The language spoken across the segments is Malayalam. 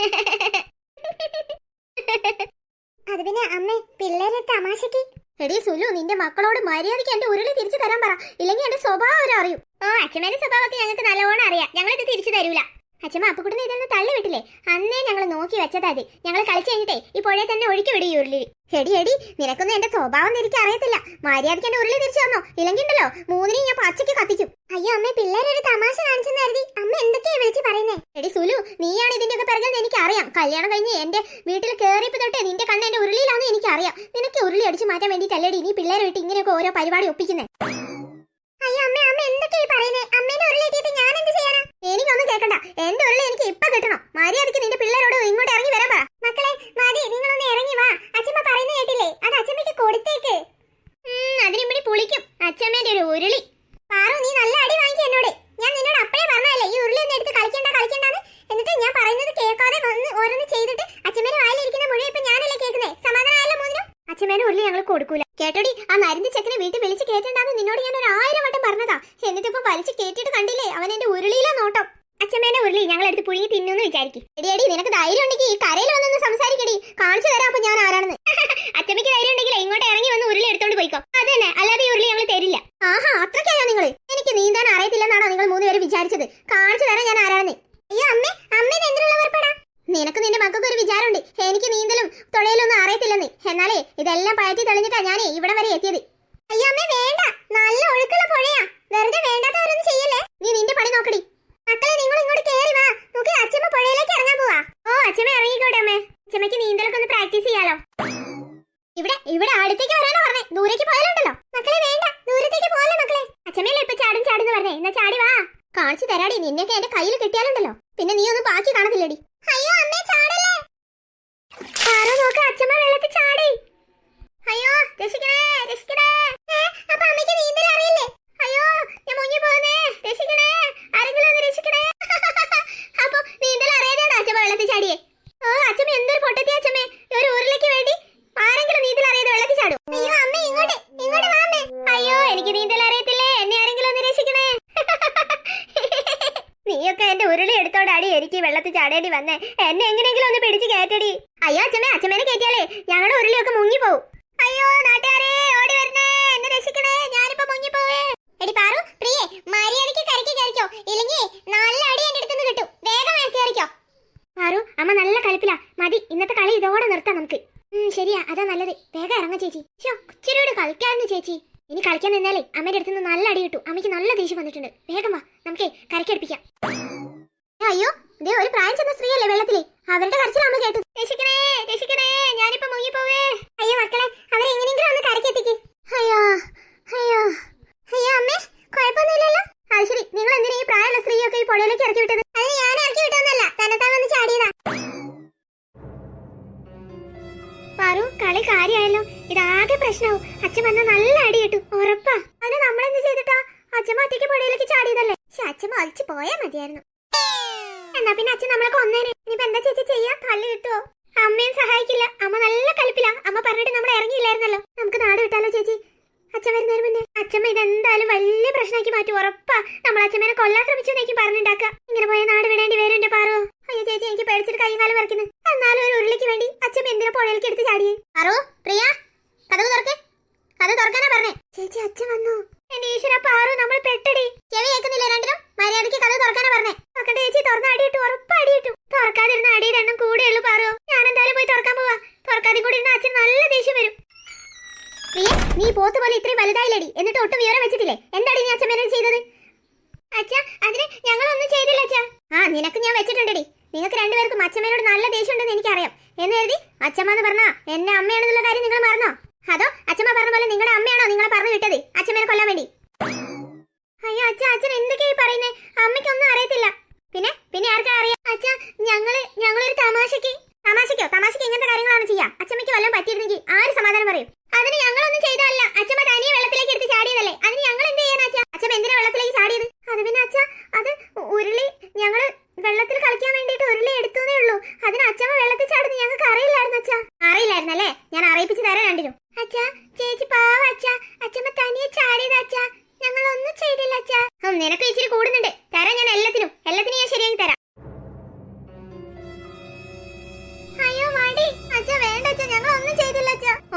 അത് പിന്നെ അമ്മേ പിള്ളേരെ തമാശക്ക് എടി സുലു നിന്റെ മക്കളോട് മര്യാദയ്ക്ക് എന്റെ ഉരുളി തിരിച്ചു തരാൻ പറ. ഇല്ലെങ്കിൽ എന്റെ സ്വഭാവം അവരറിയും. ഓ അച്ഛമ്മേന്റെ സ്വഭാവമൊക്കെ ഞങ്ങൾക്ക് നല്ലോണം അറിയാം. ഞങ്ങൾ ഇത് തിരിച്ചു തരൂല. അച്ഛമ്മ അപ്പുക്കുട്ടിനെ ഇതൊന്ന് തള്ളി വിട്ടില്ലേ? അന്നേ ഞങ്ങൾ നോക്കി വെച്ചതാ ഞങ്ങൾ കളിച്ചു കഴിഞ്ഞിട്ടേ ഈ പുഴയെ തന്നെ ഒഴുക്കി വിടി ഉരുളി. എടി എടി നിനക്കൊന്നും എന്റെ സ്വഭാവം എനിക്ക് അറിയത്തില്ല. മര്യാദയ്ക്ക് എന്റെ ഉരുളി തിരിച്ചു തന്നോ? ഇല്ലെങ്കിൽ ഉണ്ടല്ലോ മൂന്നിനെയും ഞാൻ പച്ചയ്ക്ക് കത്തിക്കും. അയ്യോ അമ്മ പിള്ളേരൊരു തമാശ കാണിച്ചെന്ന് കരുതി. അമ്മ എന്തൊക്കെയാ വിളിച്ച് പറയുന്നേ? എടി സുലു നീയാണ് ഇതിന്റെയൊക്കെ പിറകിൽ എനിക്ക് അറിയാം കല്യാണം കഴിഞ്ഞ് എന്റെ വീട്ടിൽ കയറിയപ്പോ തൊട്ടേ നിന്റെ കണ്ണ് എന്റെ ഉരുളിയിലാണെന്ന് എനിക്ക് അറിയാം നിനക്ക് ഉരുളി അടിച്ച് മാറ്റാൻ വേണ്ടിയിട്ടല്ലേടി നീ പിള്ളേരെ വിട്ട് ഇങ്ങനെയൊക്കെ ഓരോ പരിപാടി ഒപ്പിക്കുന്നേ? ഞാൻ എന്റെ ഉരുളി എനിക്ക് കിട്ടണം. നിന്റെ പിള്ളേരോട് ഇങ്ങോട്ട് ഇറങ്ങി ഇറങ്ങി വാ. പറയുന്നത് കേട്ടില്ലേ? കൊടുത്തേക്ക്. പുളിക്കും. ഒരു ഉരുളി. പാറു നീ നല്ല അടി വാങ്ങിക്കും എന്നോട് ഞാൻ നിന്നോട് അപ്പഴേ പറഞ്ഞല്ലേ ഈ ഉരുളി ഒന്ന് എടുത്ത് കളിക്കണ്ട കളിക്കണ്ടെന്ന് എന്നിട്ട് ഞാൻ പറയുന്നത് കേൾക്കാതെ വന്ന് ഓരോന്ന് ചെയ്തിട്ട് അച്ഛമ്മേന്റെ വായിലിരിക്കുന്ന മുഴുവൻ ഇപ്പൊ ഞാനല്ലേ കേൾക്കുന്നേ സമാധാനമായല്ലോ മൂന്നിനും അച്ഛമ്മേനെ ഉരുളി ഞങ്ങൾ കൊടുക്കൂല കേട്ടോടി ആ നരിന്റെ ചെക്കനെ വീട്ടിൽ വിളിച്ച് കേട്ടിട്ടുണ്ടാന്ന് നിന്നോട് ഞാൻ ഒരു ആയിരം വട്ടം പറഞ്ഞതാ എന്നിട്ട് ഇപ്പൊ വലിച്ച് കേട്ടിട്ട് കണ്ടില്ലേ അവൻ എന്റെ ഉരുളിയിലാ നോട്ടം അച്ഛമ്മേനെ ഉരുളി ഞങ്ങൾ എടുത്ത് പുഴുങ്ങി തിന്നുന്ന് വിചാരിക്കും. എടിയടി എടി നിനക്ക് ധൈര്യം ഉണ്ടെങ്കിൽ ഈ കരയിൽ വന്നൊന്ന് സംസാരിക്കടി. കാണിച്ചു തരാം അപ്പൊ ഞാൻ ആരാണെന്ന്. അച്ഛമ്മയ്ക്ക് ധൈര്യം ഉണ്ടെങ്കിൽ ഇങ്ങോട്ട് ഇറങ്ങി വന്ന് ഉരുളി എടുത്തോണ്ട് പോയിക്കോ. അതന്നെ അല്ലാതെ ഈ ഉരുളി ഞങ്ങൾ തരില്ല. ആഹാ അത്രയ്ക്കായോ നിങ്ങൾ എനിക്ക് നീന്താൻ അറിയത്തില്ലെന്നാണോ നിങ്ങൾ മൂന്ന് മൂന്നുപേരും വിചാരിച്ചത്. കാണിച്ചു തരാം ഞാൻ ആരാണെന്ന്. അയ്യോ അമ്മേ അമ്മേ എന്തിനുള്ള പുറപ്പെടാ നിനക്ക് നിന്റെ മക്കൾക്ക് ഒരു വിചാരമുണ്ട്. എനിക്ക് നീന്തലും തുഴയിലൊന്നും അറിയത്തില്ലെന്ന്. എന്നാലേ ഇതെല്ലാം പയറ്റി തെളിഞ്ഞിട്ടാ ഞാനേ ഇവിടെ വരെ എത്തിയത്. അയ്യോ അമ്മേ വേണ്ട. നല്ല ഒഴുക്കുള്ള പുഴയാ. വെറുതെ വേണ്ടാത്തവരൊന്നും ചെയ്യല്ലേ? നീ നിന്റെ പണി നോക്കടി മക്കളെ നിങ്ങൾ ഇങ്ങോട്ട് കേറി വാ നമുക്ക് അച്ഛമ്മ പുഴയിലേക്ക് ഇറങ്ങാൻ പോവാ. ഓ അച്ഛമ്മ ഇറങ്ങിക്കോട്ടെ അമ്മേ. അച്ഛമ്മക്ക് നീന്തലൊക്കെ ഒന്ന് പ്രാക്ടീസ് ചെയ്യാലോ. ഇവിടെ ഇവിടെ അടുത്തേക്ക് വരാനാ പറഞ്ഞേ. ദൂരേക്ക് പോയാലുണ്ടല്ലോ. മക്കളെ വേണ്ട. ദൂരത്തേക്ക് പോകല്ലേ മക്കളെ. അച്ഛമ്മയല്ലേ ഇപ്പൊ ചാടും ചാടുന്ന് പറഞ്ഞേ. എന്നാ ചാടി വാ. കാണിച്ചു തരാടി നിന്നെയൊക്കെ എന്റെ കയ്യിൽ കിട്ടിയാലുണ്ടല്ലോ. പിന്നെ നീ ഒന്നും ബാക്കി കാണത്തില്ലടി. അയ്യോ അമ്മേ ചാടല്ലേ? ആരോ നോക്ക അച്ഛമ്മ വെള്ളത്തിൽ ചാടി. അയ്യോ രക്ഷിക്കണേ രക്ഷിക്കണേ. അപ്പൊ അമ്മയ്ക്ക് നീന്തൽ അറിയില്ലേ അയ്യോ ഞാൻ മുങ്ങി പോകുന്നേ രക്ഷിക്കണേ ആരെങ്കിലും ഒന്ന് രക്ഷിക്കണേ അപ്പൊ നീന്തൽ അറിയാതെയാണ് അച്ഛമ്മ വെള്ളത്തിൽ ചാടിയേ ഓ അച്ഛമ്മ എന്തൊരു പൊട്ടത്തി അച്ഛമ്മേ ഈ ഒരു ഊരിലേക്ക് വേണ്ടി ആരെങ്കിലും നീന്തൽ അറിയാതെ വെള്ളത്തിൽ ചാടും അയ്യോ അമ്മ ഇങ്ങോട്ട് ഇങ്ങോട്ട് വാ അമ്മേ അയ്യോ എനിക്ക് നീന്തൽ അറിയത്തില്ലേ എന്നെ ആരെങ്കിലും ഒന്ന് രക്ഷിക്കണേ നീയൊക്കെ എന്റെ ഉരുളി എടുത്തോടാടി എനിക്ക് വെള്ളത്തിൽ ചാടേണ്ടി വന്നേ. എന്നെ എങ്ങനെയെങ്കിലും ഒന്ന് പിടിച്ച് കയറ്റടി. അയ്യോ അച്ഛമ്മേ അച്ഛമ്മേനെ കയറ്റിയാലേ ഞങ്ങളുടെ ഉരുളിയൊക്കെ മുങ്ങിപ്പോവും. അയ്യോ നാട്ടുകാരേ ഓടി വരണേ എന്നെ രക്ഷിക്കണേ ഞാനിപ്പോ മുങ്ങിപ്പോവേ. എടി പാറു പ്രിയേ മര്യാദയ്ക്ക് കരക്കി കയറിക്കോ. ഇല്ലെങ്കിൽ നല്ല അടി എന്റെ അടുത്തുനിന്ന് കിട്ടും. വേഗം കയറിക്കോ. പാറു അമ്മ നല്ല കളിപ്പിലാ മതി ഇന്നത്തെ കളി ഇതോടെ നിർത്താം നമുക്ക്. ശരിയാ അതാ നല്ലത്. വേഗം ഇറങ്ങ ചേച്ചി. ഷോ ഇച്ചിരിയോട് കളിക്കാന്ന് ചേച്ചി. ഇനി കളിക്കാൻ നിന്നാലേ അമ്മയുടെ അടുത്ത് നിന്ന് നല്ല അടി കിട്ടും. അമ്മയ്ക്ക് നല്ല ദേഷ്യം വന്നിട്ടുണ്ട്. വേഗം വാ നമുക്കേ കരക്കടുപ്പിക്കാം അയ്യോ ഇതേ ഒരു പ്രായം ചെന്ന സ്ത്രീയല്ലേ വെള്ളത്തിൽ? അവരുടെ കരച്ചിൽ അമ്മ കേട്ടു രക്ഷിക്കണേ രക്ഷിക്കണേ ഞാനിപ്പോ മുങ്ങിപ്പോവേ. അയ്യോ മക്കളെ അവരെ എങ്ങനെയെങ്കിലും ഒന്ന് കരക്കെത്തിക്ക് അയ്യോ അയ്യോ. അയ്യോ അമ്മേ കുഴപ്പമൊന്നുമില്ലല്ലോ. അത് ശരി നിങ്ങൾ എന്തിനാ ഈ പ്രായമുള്ള സ്ത്രീയൊക്കെ ഈ പുഴയിലേക്ക് ഇറക്കി വിട്ടത്? അത് ഞാൻ ഇറക്കി വിട്ടൊന്നല്ല തന്നെത്താൻ വന്ന് ചാടിയതാ. പറു കളി കാര്യമായല്ലോ. ഇതാകെ പ്രശ്നവും അച്ഛൻ വന്ന നല്ല അടി കിട്ടും. ഉറപ്പാ. അത് നമ്മളെന്ത് ചെയ്തിട്ടാ? അച്ഛൻ ഒറ്റയ്ക്ക് പുഴയിലേക്ക് ചാടിയതല്ലേ? പക്ഷെ അച്ഛൻ വലിച്ചു പോയാ മതിയായിരുന്നു. എന്നാ പിന്നെ അച്ഛൻ നമ്മളെ കൊന്നേനെ. എന്താ ചേച്ചി ചെയ്യാ? തല്ല് കിട്ടുവോ അമ്മയും സഹായിക്കില്ല. അമ്മ നല്ല കലിപ്പിലാ. അമ്മ പറഞ്ഞിട്ട് നമ്മൾ ഇറങ്ങിയില്ലായിരുന്നല്ലോ. നമുക്ക് നാട് വിട്ടാലോ ചേച്ചി? അച്ഛൻ വരുന്നതിന് മുന്നേ. അച്ഛമ്മ ഇതെന്തായാലും വലിയ പ്രശ്നമാക്കി മാറ്റി. ഉറപ്പാ. നമ്മൾ അച്ഛമ്മേനെ കൊല്ലാൻ ശ്രമിച്ചു എന്നേക്കും പറഞ്ഞിണ്ടാക്ക ഇങ്ങനെ പോയ നാട് വിടേണ്ടി വരും എന്റെ പാറോ അയ്യോ ചേച്ചി എനിക്ക് പേടിച്ചിട്ട് കൈ കാലം വരയ്ക്കുന്നു എന്നാലും ഒരു ഉരുളിക്ക് വേണ്ടി അച്ഛമ്മ എന്തിനാ പുഴയിലേക്ക് എടുത്ത് ചാടിയേ പാറോ പ്രിയ കഥ തുറക്കേ കഥ തുറക്കാനാ പറഞ്ഞേ ചേച്ചി അച്ഛൻ വന്നു എന്റെ ഈശ്വര പാറു നമ്മൾ പെട്ടടി ചെവി കേൾക്കുന്നില്ല രണ്ടിനും മര്യാദയ്ക്ക് കഥ തുറക്കാനാ പറഞ്ഞേ തുറക്കണ്ട ചേച്ചി തുറന്ന അടിയിട്ടു ഉറപ്പ് അടിയിട്ടു തുറക്കാതിരുന്ന അടിയുടെ എണ്ണം കൂടെയുള്ളൂ പാറു ഞാൻ എന്തായാലും പോയി തുറക്കാൻ പോവാ തുറക്കാതെ കൂടി ഇരുന്ന അച്ഛൻ നല്ല ദേഷ്യം വരും പ്രിയ നീ പോത്ത് പോലെ ഇത്രയും വലുതായില്ലടി. എന്നിട്ട് ഒട്ടും വിവരം വെച്ചിട്ടില്ലേ? എന്താടി നീ അച്ഛമ്മേനോട് ചെയ്തത്? അച്ഛാ അതിന് ഞങ്ങളൊന്നും ചെയ്തില്ല അച്ഛാ. ആ നിനക്ക് ഞാൻ വെച്ചിട്ടുണ്ടടി. നിങ്ങൾക്ക് രണ്ടുപേർക്കും അച്ഛമ്മേനോട് നല്ല ദേഷ്യം ഉണ്ടെന്ന് എനിക്കറിയാം. എന്ന് കരുതി അച്ഛമ്മ എന്ന് പറഞ്ഞാ എന്നെ അമ്മയാണെന്നുള്ള കാര്യം നിങ്ങൾ മറന്നോ? അതോ അച്ഛമ്മ പറഞ്ഞ പോലെ നിങ്ങളുടെ അമ്മയാണോ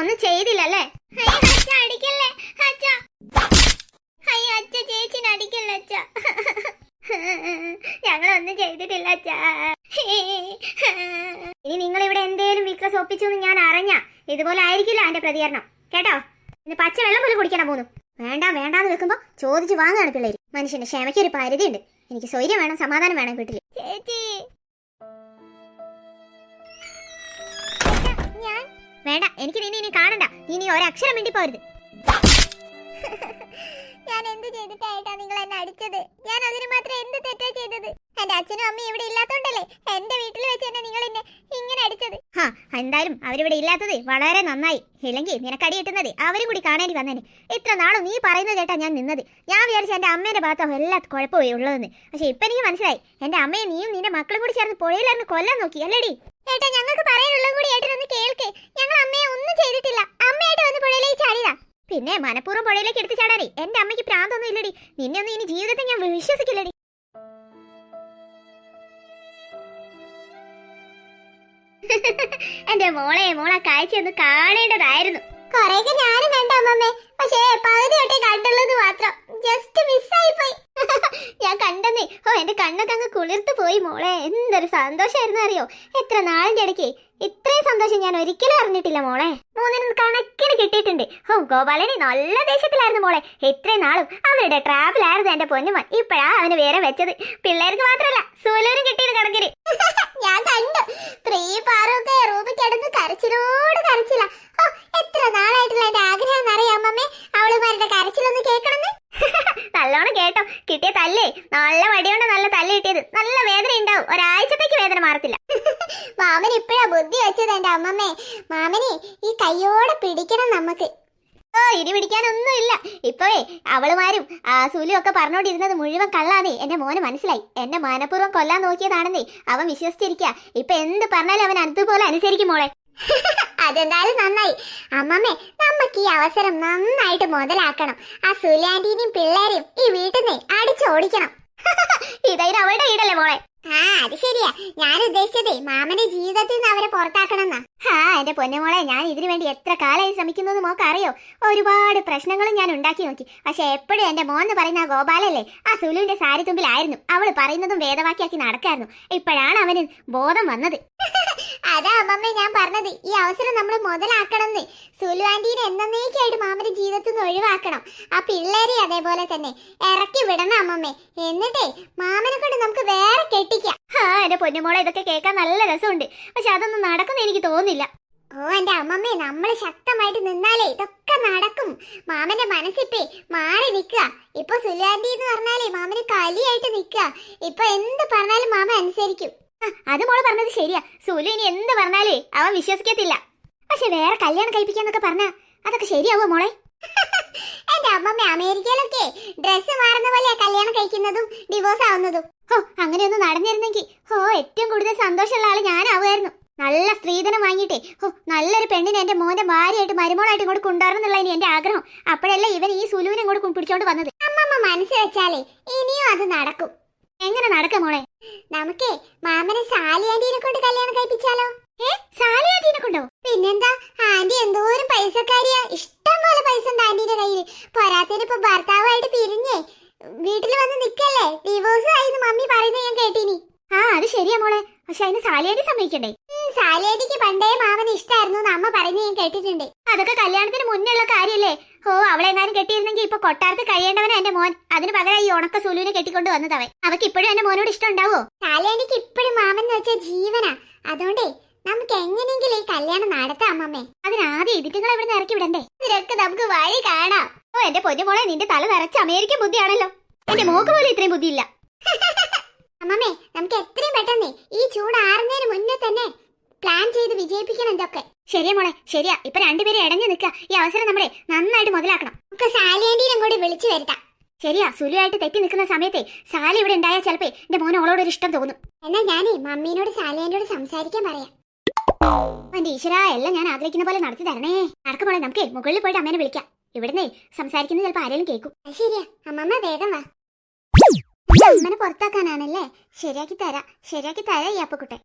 ഒന്നും ചെയ്തില്ലല്ലേ? അടിക്കല്ലേ? അച്ഛ. അയ്യോ അച്ഛ ചേച്ചിന് അടിക്കല്ല അച്ഛ. ഞങ്ങളൊന്നും ചെയ്തിട്ടില്ല അച്ഛ. ഇനി നിങ്ങൾ ഇവിടെ എന്തേലും വിക്രസ് ഒപ്പിച്ചു ഞാൻ അറിഞ്ഞ ഇതുപോലെ ആയിരിക്കില്ല അതിന്റെ പ്രതികരണം. കേട്ടോ? ഇന്ന് പച്ചവെള്ളം പോലും കുടിക്കണം പോന്നു വേണ്ട വേണ്ടാന്ന് വെക്കുമ്പോ ചോദിച്ചു വാങ്ങാണ് പിള്ളേര്. മനുഷ്യന്റെ ക്ഷമയ്ക്കൊരു പരിധിയുണ്ട്. എനിക്ക് സ്വൈര്യം വേണം സമാധാനം വേണം വീട്ടിൽ ചേച്ചി വേണ്ട എനിക്ക് നിന്നെ ഇനി കാണണ്ട. നീ ഇനി ഒരക്ഷരം മിണ്ടി പോരുത് ചെയ്തിട്ടായിട്ടാ നിങ്ങൾ എന്നെ അടിച്ചത്. ഞാൻ അതിന് മാത്രം എന്ത് തെറ്റാ ചെയ്തത്? എന്റെ അച്ഛനും അമ്മയും ഇവിടെ ഇല്ലാത്തോണ്ടല്ലേ എന്റെ വീട്ടിൽ വെച്ച് തന്നെ നിങ്ങൾ എന്നെ ഇങ്ങനെ അടിച്ചത്? ഹാ എന്തായാലും അവരിവിടെ ഇല്ലാത്തത് വളരെ നന്നായി. ഇല്ലെങ്കിൽ നിനക്കടി കിട്ടുന്നത് അവരും കൂടി കാണേണ്ടി വന്നേനെ. ഇത്ര നാളും നീ പറയുന്നത് കേട്ടാ ഞാൻ നിന്നത്. ഞാൻ വിചാരിച്ച എന്റെ അമ്മേന്റെ ഭാഗത്തോ എല്ലാ കുഴപ്പമേ ഉള്ളതെന്ന്. പക്ഷെ ഇപ്പൊ എനിക്ക് മനസ്സിലായി. എന്റെ അമ്മയെ നീയും നിന്റെ മക്കളും കൂടി ചേർന്ന് പുഴയിലായിരുന്നു കൊല്ലാൻ നോക്കി അല്ലേടി? ഏട്ടാ ഞങ്ങൾക്ക് പറയാനുള്ളത് കൂടി ഏട്ടനൊന്ന് കേൾക്ക്. ഞങ്ങൾ അമ്മയെ ഒന്നും ചെയ്തിട്ടില്ല. അമ്മയായിട്ട് വന്ന് പുഴയിലേക്ക് ചാടിയതാ. പിന്നെ മനഃപൂർവം പുഴയിലേക്ക് എടുത്ത് ചാടാനേ. എന്റെ അമ്മയ്ക്ക് പ്രാന്തൊന്നും ഇല്ലടി. നിന്നെ ഒന്നും ഇനി ജീവിതത്തിൽ ഞാൻ വിശ്വസിക്കില്ലടി. എന്റെ മോളെ മോളെ കാഴ്ച ഒന്ന് കാണേണ്ടതായിരുന്നു. കൊറേയൊക്കെ ഞാനും കണ്ട അമ്മമ്മേ. പക്ഷേ പകുതി തൊട്ടേ കണ്ടുള്ളത് മാത്രം. ജസ്റ്റ് മിസ്സായി പോയി ഞാൻ കണ്ടെന്നേ. ഓ എന്റെ കണ്ണൊക്കെ അങ്ങ് കുളിർത്തു പോയി മോളെ. എന്തൊരു സന്തോഷമായിരുന്നു അറിയോ? എത്ര നാളിന്റെ ഇടയ്ക്ക്. ഇത്രയും സന്തോഷം ഞാൻ ഒരിക്കലും അറിഞ്ഞിട്ടില്ല മോളെ. മൂന്നിനും കണക്കിന് കിട്ടിയിട്ടുണ്ട്. ഓ ഗോപാലനെ നല്ല ദേശത്തിലായിരുന്നു മോളെ. ഇത്രയും നാളും അവരുടെ ട്രാവലായിരുന്നു എന്റെ പൊന്നുമൻ. ഇപ്പഴാ അവന് വേറെ വെച്ചത്. പിള്ളേർക്ക് മാത്രല്ല സൂലൂരും കിട്ടിയത് കണക്കിന്. ഞാൻ കണ്ടു. സ്ത്രീ പാറൊക്കെ റൂമിൽ കിടന്ന് കരച്ചിലോട് കരച്ചില്ല ഓ എത്ര നാളായിട്ടുള്ള എന്റെ ആഗ്രഹം എന്നറിയാം അമ്മമ്മേ. അവളുമാരുടെ കരച്ചിലൊന്ന് കേൾക്കണമെന്ന് നല്ലോണം കേട്ടോ. കിട്ടിയ തല്ലേ. നല്ല വടിയോണ്ട് നല്ല തല്ല് കിട്ടിയത്. നല്ല വേദന ഉണ്ടാവും. ഒരാഴ്ചത്തേക്ക് വേദന മാറത്തില്ല. മാമൻ ഇപ്പോഴാ ബുദ്ധി വെച്ചത് എന്റെ അമ്മമ്മേ. മാമനെ ഈ കയ്യോടെ പിടിക്കണം നമുക്ക്. ഓ ഇനി പിടിക്കാനൊന്നും ഇല്ല. ഇപ്പോഴേ അവളുമാരും ആ സുലു ഒക്കെ പറഞ്ഞോണ്ടിരുന്നത് മുഴുവൻ കള്ളാന്നേ. എന്റെ മോന് മനസ്സിലായി. എന്നെ മനഃപൂർവം കൊല്ലാൻ നോക്കിയതാണെന്നേ. അവൻ വിശ്വസിച്ചിരിക്കുക ഇപ്പൊ എന്ത് പറഞ്ഞാലും അവൻ അതുപോലെ അനുസരിക്കും മോളെ. അതെന്തായാലും നന്നായി. അമ്മമ്മേ നമുക്ക് ഈ അവസരം നന്നായിട്ട് മുതലാക്കണം. ആ സുലാന്റിനെയും പിള്ളേരെയും ഈ വീട്ടിൽ നിന്ന് അടിച്ചോടിക്കണം. ഇതായത് അവളുടെ വീടല്ലേ മോളെ? ആ അത് ശരിയാ. ഞാൻ ഉദ്ദേശിച്ചതേ മാമന്റെ ജീവിതത്തിൽ നിന്ന് അവരെ പുറത്താക്കണമെന്നാ. ആ എന്റെ പൊന്നുമോളെ ഞാൻ ഇതിനു വേണ്ടി എത്ര കാലമായി ശ്രമിക്കുന്നത് മോക്ക് അറിയോ ഒരുപാട് പ്രശ്നങ്ങളും ഞാൻ ഉണ്ടാക്കി നോക്കി. പക്ഷെ എപ്പോഴും എന്റെ മോൻ എന്ന് പറയുന്ന ആ ഗോപാലല്ലേ ആ സുലുവിന്റെ സാരി തുമ്പിലായിരുന്നു അവൾ പറയുന്നതും വേദവാക്കിയാക്കി നടക്കായിരുന്നു. ഇപ്പോഴാണ് അവന് ബോധം വന്നത്. അതാ അമ്മമ്മ ഞാൻ പറഞ്ഞത്. ഈ അവസരം നമ്മൾ മുതലാക്കണമെന്ന്. സുലു ആന്റീനെ എന്നേക്കായിട്ട് മാമന്റെ ജീവിതത്തിൽ നിന്ന് ഒഴിവാക്കണം. ആ പിള്ളേരെ അതേപോലെ തന്നെ. ഇറക്കി വിടണം അമ്മമ്മേ. എന്നിട്ടേ മാമനെ കൊണ്ട് നമുക്ക് വേറെ കെട്ടിക്കാം. ആ എന്റെ പൊന്നുമോളെ ഇതൊക്കെ കേൾക്കാൻ നല്ല രസമുണ്ട്. പക്ഷെ അതൊന്നും നടക്കുന്ന എനിക്ക് തോന്നില്ല ഓ എന്റെ അമ്മമ്മേ നമ്മൾ ശക്തമായിട്ട് നിന്നാലേ ഇതൊക്കെ നടക്കും. മാമന്റെ മനസ്സിപ്പേ മാറി നിൽക്കുക. ഇപ്പൊ സുലാന്റി എന്ന് പറഞ്ഞാലേ മാമന് കലിയായിട്ട് നിൽക്കുക. ഇപ്പൊ എന്ത് പറഞ്ഞാലും മാമ അനുസരിക്കും. അത് മോൾ പറഞ്ഞത് ശരിയാ. സുലു ഇനി എന്ത് പറഞ്ഞാലേ അവൻ വിശ്വസിക്കത്തില്ല. പക്ഷെ വേറെ കല്യാണം കഴിപ്പിക്കാന്നൊക്കെ പറഞ്ഞ അതൊക്കെ ശരിയാവോ മോളെ? എന്റെ അമ്മമ്മ അമേരിക്കയിലൊക്കെ ഡ്രസ്സ് മാറുന്ന പോലെയാ കല്യാണം കഴിക്കുന്നതും ഡിവോഴ്സ് ആവുന്നതും. ഓ അങ്ങനെയൊന്നും നടന്നിരുന്നെങ്കിൽ ഹോ ഏറ്റവും കൂടുതൽ സന്തോഷമുള്ള ആൾ ഞാനാവുമായിരുന്നു. നല്ല സ്ത്രീധനം വാങ്ങിയിട്ടേ. ഹോ നല്ലൊരു പെണ്ണിനെ എന്റെ മോന്റെ ഭാര്യയായിട്ട് മരുമോളായിട്ട് ഇങ്ങോട്ട് കൊണ്ടുവരണം എന്നുള്ള എന്റെ ആഗ്രഹം. അപ്പോഴല്ലേ ഇവൻ ഈ സുലുവിനെ ഇങ്ങോട്ട് പിടിച്ചോണ്ട് വന്നത്. അമ്മമ്മ മനസ്സ് വെച്ചാലേ ഇനിയും അത് നടക്കും. എങ്ങനെ നടക്കാം മോളെ? നമുക്കേ മാമനെ സാലി ആന്റീനെ കൊണ്ട് കല്യാണം കഴിപ്പിച്ചാലോ? ഏ സാലി ആന്റീനെ കൊണ്ടോ? പിന്നെന്താ ആന്റി എന്തോരം പൈസക്കാരിയാ. ഇഷ്ടം പോലെ പൈസ ഉണ്ട് ആന്റീന്റെ കയ്യിൽ പോരാത്തതിന് ഇപ്പൊ ഭർത്താവായിട്ട് പിരിഞ്ഞേ വീട്ടിൽ വന്ന് നിക്കല്ലേ ഡിവോഴ്സ് ആയി മമ്മി പറയുന്നത് ഞാൻ കേട്ടിനി ആ അത് ശരിയാ മോളെ പക്ഷെ അതിന് സാലിയാടി സമ്മതിക്കണ്ടേ സാലിയാടിക്ക് പണ്ടേ മാമന് ഇഷ്ടായിരുന്നു എന്ന് അമ്മ പറയുന്നത് ഞാൻ കേട്ടിട്ടുണ്ട് അതൊക്കെ കല്യാണത്തിന് മുന്നേ ഓ അവളെ അവളെങ്ങാനും കെട്ടിയിരുന്നെങ്കിൽ ഇപ്പൊ കൊട്ടാരത്ത് കഴിയേണ്ടവനാ എന്റെ മോൻ. അതിന് പകരം ഈ ഉണക്ക സുലുവിനെ കെട്ടിക്കൊണ്ട് വന്നതവൻ അവക്ക് ഇപ്പോഴും എന്റെ മോനോട് ഇഷ്ടം ഉണ്ടാവോ? കല്യാണിക്ക് ഇപ്പോഴും മാമൻ എന്ന് വെച്ചാൽ ജീവനാ. അതുകൊണ്ടേ നമുക്ക് എങ്ങനെയെങ്കിലും ഈ കല്യാണം നടത്താം അമ്മമ്മേ. അതിനാദ്യം ഇതിറ്റുങ്ങൾ ഇവിടെ ഇറക്കി വിടണ്ടേ? ഇതിനൊക്കെ നമുക്ക് വഴി കാണാം. ഓ എന്റെ പൊന്നുമോളെ നിന്റെ തല നിറച്ച അമേരിക്കൻ ബുദ്ധിയാണല്ലോ. എന്റെ മോക്ക് പോലും ഇത്രയും ബുദ്ധിയില്ല. അമ്മമ്മേ നമുക്ക് എത്രയും പെട്ടെന്ന് ഈ ചൂട് ആറുന്നതിന് മുന്നേ തന്നെ പ്ലാൻ ചെയ്ത് വിജയിപ്പിക്കണം ഇതൊക്കെ. ശരിയാ മോളെ ശരിയാ. ഇപ്പൊ രണ്ടുപേരും ഇടഞ്ഞു നിൽക്കുക ഈ അവസരം നമ്മളെ നന്നായിട്ട് മുതലാക്കണം. നമുക്ക് സാലിയാന്റീനും കൂടി വിളിച്ചു വരുത്താം. ശരിയാ സുലുവായിട്ട് തെറ്റി നിൽക്കുന്ന സമയത്തെ സാലി ഇവിടെ ഉണ്ടായാൽ ചിലപ്പോ എന്റെ മോനെ അവളോട് ഒരു ഇഷ്ടം തോന്നും. എന്നാ ഞാനേ മമ്മീനോട് സാലിയാന്റിയോട് സംസാരിക്കാൻ പറയാം. എന്റെ ഈശ്വര എല്ലാം ഞാൻ ആഗ്രഹിക്കുന്ന പോലെ നടത്തി തരണേ. നടക്കും മോളെ നമുക്ക് മുകളിൽ പോയിട്ട് അമ്മേനെ വിളിക്കാം. ഇവിടുന്നേ സംസാരിക്കുന്നത് ചിലപ്പോ ആരെങ്കിലും കേൾക്കും. ശരിയാ. അമ്മമ്മ വേഗം വാ. അമ്മനെ പുറത്താക്കാനാണല്ലേ? ശരിയാക്കി തരാ. ശരിയാക്കി തരാ ഈ അപ്പക്കുട്ടെ